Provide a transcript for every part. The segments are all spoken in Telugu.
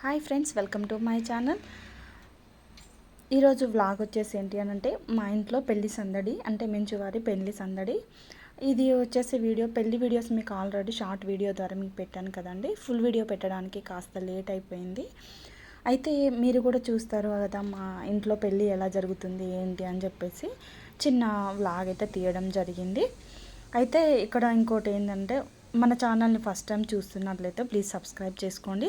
Hi friends welcome to my channel ఈరోజు వ్లాగ్ వచ్చేసి ఏంటి అని అంటే మా ఇంట్లో పెళ్ళి సందడి అంటే మెంచువారి పెళ్ళి సందడి. ఇది వచ్చేసి వీడియో పెళ్ళి వీడియోస్ మీకు ఆల్రెడీ షార్ట్ వీడియో ద్వారా మీకు పెట్టాను కదండి. ఫుల్ వీడియో పెట్టడానికి కాస్త లేట్ అయిపోయింది. అయితే మీరు కూడా చూస్తారు కదా మా ఇంట్లో పెళ్ళి ఎలా జరుగుతుంది ఏంటి అని చెప్పేసి చిన్న వ్లాగ్ అయితే తీయడం జరిగింది. అయితే ఇక్కడ ఇంకోటి ఏంటంటే మన ఛానల్ని ఫస్ట్ టైం చూస్తున్నట్లయితే ప్లీజ్ సబ్స్క్రైబ్ చేసుకోండి.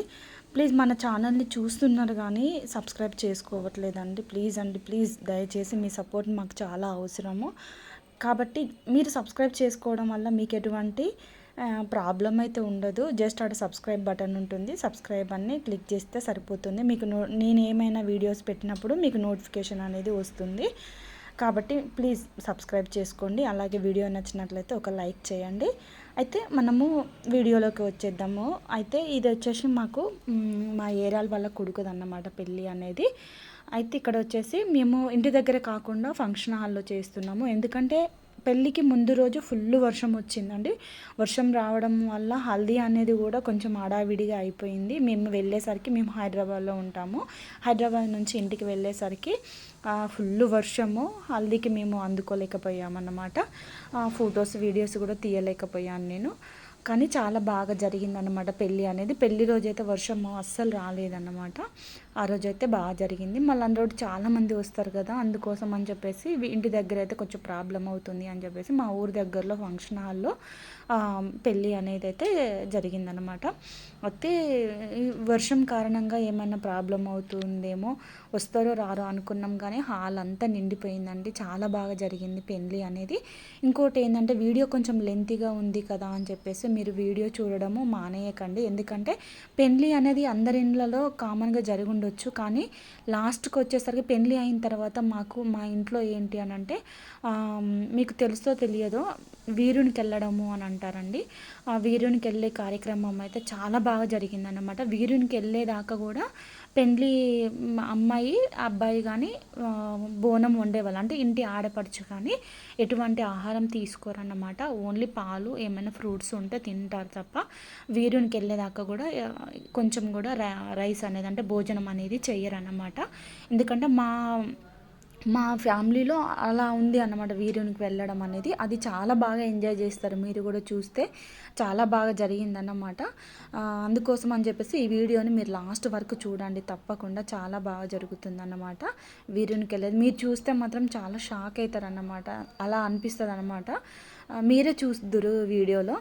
ప్లీజ్ మన ఛానల్ని చూస్తున్నారు కానీ సబ్స్క్రైబ్ చేసుకోవట్లేదండి. ప్లీజ్ అండి ప్లీజ్ దయచేసి మీ సపోర్ట్ మాకు చాలా అవసరము. కాబట్టి మీరు సబ్స్క్రైబ్ చేసుకోవడం వల్ల మీకు ఎటువంటి ప్రాబ్లం అయితే ఉండదు. జస్ట్ అక్కడ సబ్స్క్రైబ్ బటన్ ఉంటుంది. సబ్స్క్రైబ్ అన్ని క్లిక్ చేస్తే సరిపోతుంది. మీకు నో నేను ఏమైనా వీడియోస్ పెట్టినప్పుడు మీకు నోటిఫికేషన్ అనేది వస్తుంది. కాబట్టి ప్లీజ్ సబ్స్క్రైబ్ చేసుకోండి. అలాగే వీడియో నచ్చినట్లయితే ఒక లైక్ చేయండి. అయితే మనము వీడియోలోకి వచ్చేద్దాము. అయితే ఇది వచ్చేసి మాకు మా ఏరియాల వల్ల కొడుకుదన్నమాట పెళ్ళి అనేది. అయితే ఇక్కడ వచ్చేసి మేము ఇంటి దగ్గర కాకుండా ఫంక్షన్ హాల్లో చేస్తున్నాము. ఎందుకంటే పెళ్ళికి ముందు రోజు ఫుల్ వర్షం వచ్చిందండి. వర్షం రావడం వల్ల హల్దీ అనేది కూడా కొంచెం అడావిడిగా అయిపోయింది. మేము వెళ్ళేసరికి మేము హైదరాబాద్లో ఉంటాము. హైదరాబాద్ నుంచి ఇంటికి వెళ్ళేసరికి ఫుల్ వర్షము. హల్దీకి మేము అందుకోలేకపోయామన్నమాట. ఫొటోస్ వీడియోస్ కూడా తీయలేకపోయాను నేను. కానీ చాలా బాగా జరిగిందనమాట పెళ్ళి అనేది. పెళ్ళి రోజైతే వర్షం అస్సలు రాలేదన్నమాట. ఆ రోజు అయితే బాగా జరిగింది. మళ్ళీ అందులో చాలామంది వస్తారు కదా అందుకోసం అని చెప్పేసి ఇంటి దగ్గర అయితే కొంచెం ప్రాబ్లం అవుతుంది అని చెప్పేసి మా ఊరి దగ్గరలో ఫంక్షన్ హాల్లో పెళ్ళి అనేది అయితే జరిగిందనమాట అయితే వర్షం కారణంగా ఏమైనా ప్రాబ్లం అవుతుందేమో వస్తారో రారో అనుకున్నాం కానీ హాల్ అంతా నిండిపోయిందండి. చాలా బాగా జరిగింది పెళ్ళి అనేది. ఇంకోటి ఏంటంటే వీడియో కొంచెం లెంతీగా ఉంది కదా అని చెప్పేసి మీరు వీడియో చూడడము మానేయకండి. ఎందుకంటే పెళ్ళి అనేది అందరి ఇండ్లలో కామన్గా జరిగి ఉండొచ్చు కానీ లాస్ట్కి వచ్చేసరికి పెళ్ళి అయిన తర్వాత మాకు మా ఇంట్లో ఏంటి అని అంటే మీకు తెలుసో తెలియదో వీరునికి వెళ్ళడము అని అంటారండి ఆ వీరునికి వెళ్ళే కార్యక్రమం అయితే చాలా బాగా జరిగిందన్నమాట. వీరునికి వెళ్ళేదాకా కూడా పెండ్లి అమ్మాయి అబ్బాయి కానీ బోనం వండేవాళ్ళు. అంటే ఇంటి ఆడపడుచు కానీ ఎటువంటి ఆహారం తీసుకోరన్నమాట. ఓన్లీ పాలు ఏమైనా ఫ్రూట్స్ ఉంటే తింటారు తప్ప వీరునికి వెళ్ళేదాకా కూడా కొంచెం కూడా రైస్ అనేది అంటే భోజనం అనేది చేయరన్నమాట ఎందుకంటే మా మా ఫ్యామిలీలో అలా ఉంది అన్నమాట వీరునికి వెళ్ళడం అనేది. అది చాలా బాగా ఎంజాయ్ చేస్తారు. మీరు కూడా చూస్తే చాలా బాగా జరిగిందన్నమాట. అందుకోసం అని చెప్పేసి ఈ వీడియోని మీరు లాస్ట్ వరకు చూడండి. తప్పకుండా చాలా బాగా జరుగుతుందన్నమాట వీరునికి వెళ్ళేది. మీరు చూస్తే మాత్రం చాలా షాక్ అవుతారన్నమాట. అలా అనిపిస్తుంది అన్నమాట మీరే చూస్తురు వీడియోలో.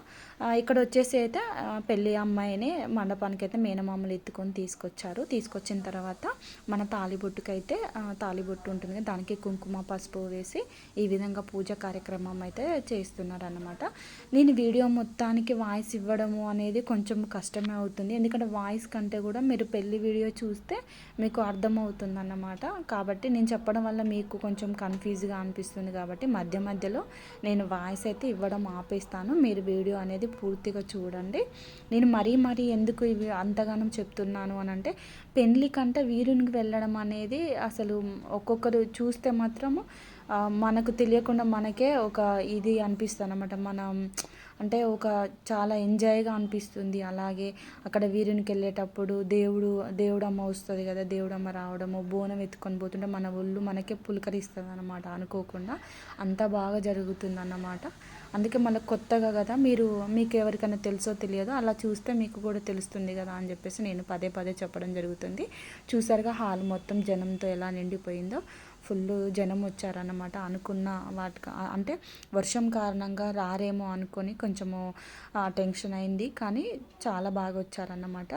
ఇక్కడ వచ్చేసి అయితే పెళ్ళి అమ్మాయిని మండపానికి అయితే మేనమామలు ఎత్తుకొని తీసుకొచ్చారు. తీసుకొచ్చిన తర్వాత మన తాలిబొట్టుకి అయితే తాలిబొట్టు ఉంటుంది దానికి కుంకుమ పసుపు వేసి ఈ విధంగా పూజ కార్యక్రమం అయితే చేస్తున్నారు అన్నమాట నేను వీడియో మొత్తానికి వాయిస్ ఇవ్వడము అనేది కొంచెం కష్టమే అవుతుంది. ఎందుకంటే వాయిస్ కంటే కూడా మీరు పెళ్ళి వీడియో చూస్తే మీకు అర్థమవుతుంది అన్నమాట కాబట్టి నేను చెప్పడం వల్ల మీకు కొంచెం కన్ఫ్యూజ్గా అనిపిస్తుంది కాబట్టి మధ్య మధ్యలో నేను వాయిస్ అయితే ఇవ్వడం ఆపేస్తాను. మీరు వీడియో అనేది పూర్తిగా చూడండి. నేను మరీ మరీ ఎందుకు ఇవి అంతగానం చెప్తున్నాను అని అంటే పెళ్ళి కంటే వీరునికి వెళ్ళడం అనేది అసలు ఒక్కొక్కరు చూస్తే మాత్రము మనకు తెలియకుండా మనకే ఒక ఇది అనిపిస్తుంది అనమాట మనం అంటే ఒక చాలా ఎంజాయ్గా అనిపిస్తుంది. అలాగే అక్కడ వీరునికి వెళ్ళేటప్పుడు దేవుడు దేవుడమ్మ వస్తుంది కదా దేవుడమ్మ రావడము బోనం ఎత్తుకొని పోతుంటే మన ఒళ్ళు మనకే పులకరిస్తుంది అనమాట అనుకోకుండా. అంత బాగా జరుగుతుంది అన్నమాట అందుకే మళ్ళీ కొత్తగా కదా మీరు మీకు ఎవరికైనా తెలుసో తెలియదో అలా చూస్తే మీకు కూడా తెలుస్తుంది కదా అని చెప్పేసి నేను పదే పదే చెప్పడం జరుగుతుంది. చూసారుగా హాల్ మొత్తం జనంతో ఎలా నిండిపోయిందో ఫుల్ జనం వచ్చారన్నమాట. అనుకున్న వాటికి అంటే వర్షం కారణంగా రారేమో అనుకొని కొంచెము టెన్షన్ అయింది. కానీ చాలా బాగా వచ్చారన్నమాట.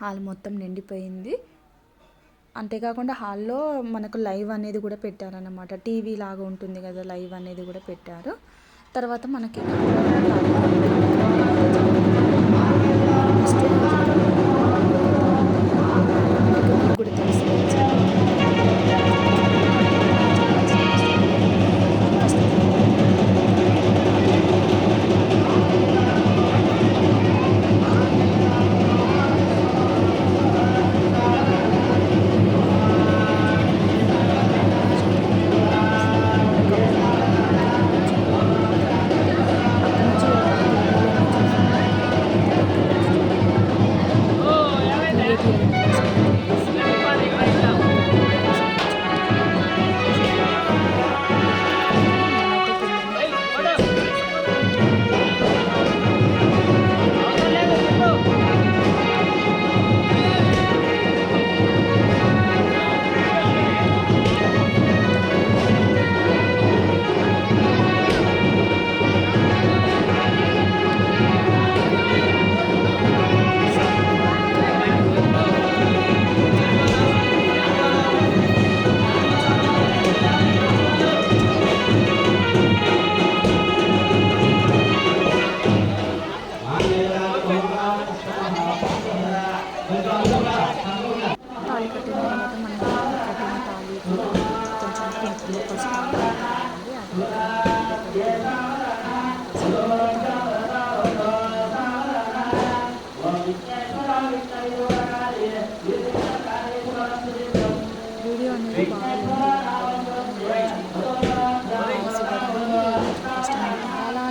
హాల్ మొత్తం నిండిపోయింది. అంతేకాకుండా హాల్లో మనకు లైవ్ అనేది కూడా పెట్టారన్నమాట. టీవీ లాగా ఉంటుంది కదా లైవ్ అనేది కూడా పెట్టారు. తర్వాత మనకి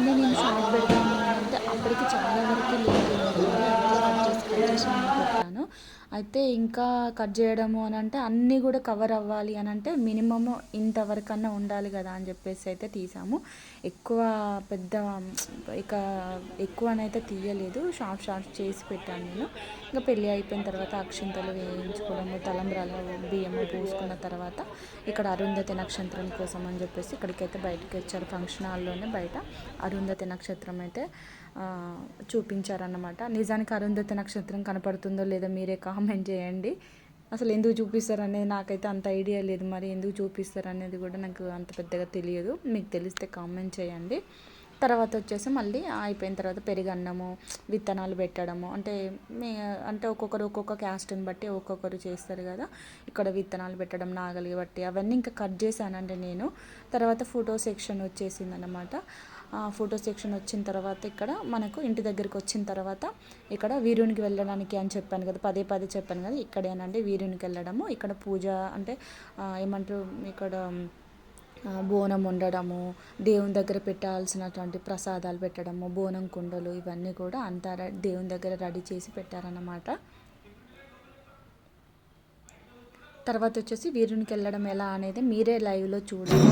కష్టమవుతుంది అలా అని నేను షార్ట్ పెడతాను అంటే అప్పటికి చాలా వరకు లేదు కట్ చేసి కట్ చేసి నేను పెట్టాను అయితే ఇంకా కట్ చేయడము అని అంటే అన్నీ కూడా కవర్ అవ్వాలి అని అంటే మినిమమ్ ఇంతవరకన్నా ఉండాలి కదా అని చెప్పేసి అయితే తీసాము. ఎక్కువ పెద్ద ఇక ఎక్కువనైతే తీయలేదు. షార్ట్ షార్ట్ చేసి పెట్టాను నేను. ఇంకా పెళ్ళి అయిపోయిన తర్వాత అక్షింతలు వేయించుకోవడము తలంబ్రాలు బియ్యము పూసుకున్న తర్వాత ఇక్కడ అరుంధతి నక్షత్రం కోసం అని చెప్పేసి ఇక్కడికైతే బయటకు వచ్చారు. ఫంక్షన్ హాల్లోనే బయట అరుంధతి నక్షత్రం అయితే చూపించారన్నమాట. నిజానికి అరుంధతి నక్షత్రం కనపడుతుందో లేదో మీరే కామెంట్ చేయండి. అసలు ఎందుకు చూపిస్తారు అనేది నాకైతే అంత ఐడియా లేదు. మరి ఎందుకు చూపిస్తారు అనేది కూడా నాకు అంత పెద్దగా తెలియదు. మీకు తెలిస్తే కామెంట్ చేయండి. తర్వాత వచ్చేసి మళ్ళీ అయిపోయిన తర్వాత పెరిగన్నము విత్తనాలు పెట్టడము. అంటే మీ అంటే ఒక్కొక్కరు ఒక్కొక్క క్యాస్ట్ని బట్టి ఒక్కొక్కరు చేస్తారు కదా. ఇక్కడ విత్తనాలు పెట్టడం నాగలి బట్టి అవన్నీ ఇంకా కట్ చేశానండి నేను. తర్వాత ఫోటో సెక్షన్ వచ్చేసింది అనమాట ఫోటో సెక్షన్ వచ్చిన తర్వాత ఇక్కడ మనకు ఇంటి దగ్గరికి వచ్చిన తర్వాత ఇక్కడ వీరునికి వెళ్ళడానికి అని చెప్పాను కదా పదే పదే చెప్పాను కదా ఇక్కడేనండి వీరునికి వెళ్ళడము. ఇక్కడ పూజ అంటే ఏమంటారు ఇక్కడ బోనం వండడము దేవుని దగ్గర పెట్టాల్సినటువంటి ప్రసాదాలు పెట్టడము బోనం కుండలు ఇవన్నీ కూడా అంతా దేవుని దగ్గర రెడీ చేసి పెట్టారన్నమాట. తర్వాత వచ్చేసి వీరునికి వెళ్ళడం ఎలా అనేది మీరే లైవ్లో చూడండి.